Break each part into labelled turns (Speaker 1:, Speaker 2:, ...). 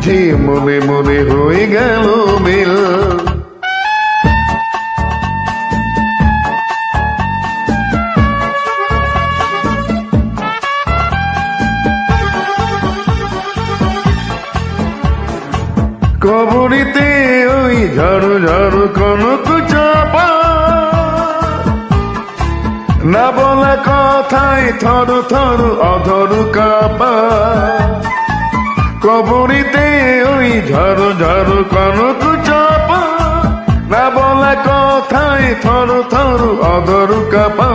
Speaker 1: বুঝি মনে মনে হয়ে গেল মিল। কবরিতে ওই ঝড় ঝড় কনক চাপা। না বলা কথায় থর থর অধর কাপা। কবরিতে ওই ঝড় ঝড় কনক চাপা। না বলা কথায় থর থর অধর কাপা।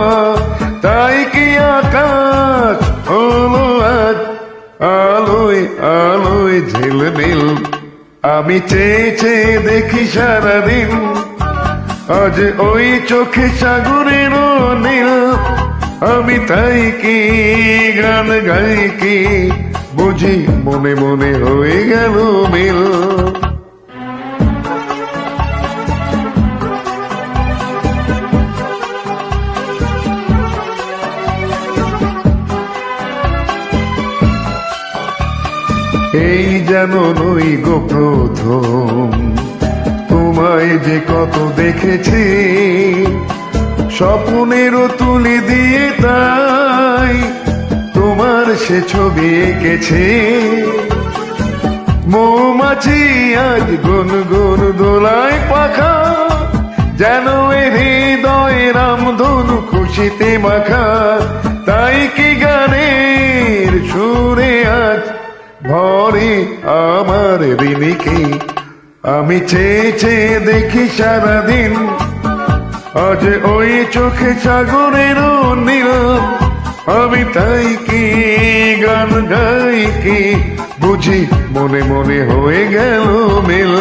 Speaker 1: তাই কি আকাশ হলো আজ? আলোয় আলোয় ঝিলমিল। আমি চেয়ে চেয়ে দেখি সারাদিন। আজ ওই চোখে সাগরের নীল। আমি তাই কি গান গাই কি বুঝি মনে মনে হয়ে গেল মিল। এই যেন নই গো প্রথম, তোমায় যে কত দেখেছি, স্বপ্নেরও তুলে দিয়ে সে ছবি এঁকেছে। মৌমাছি আজ গুন গুন দোলায় পাখা, যেন এ হৃদয় রামধনু খুশিতে মাখা। তাই কি গানের সুরে আজ ভরে আমার রিমিকে? আমি চেয়ে চেয়ে দেখি সারাদিন, আজ ওই চোখে সাগরের নীল। আমি তাই কি গান গাই কি? বুঝি মনে মনে হয়ে গেল মিল।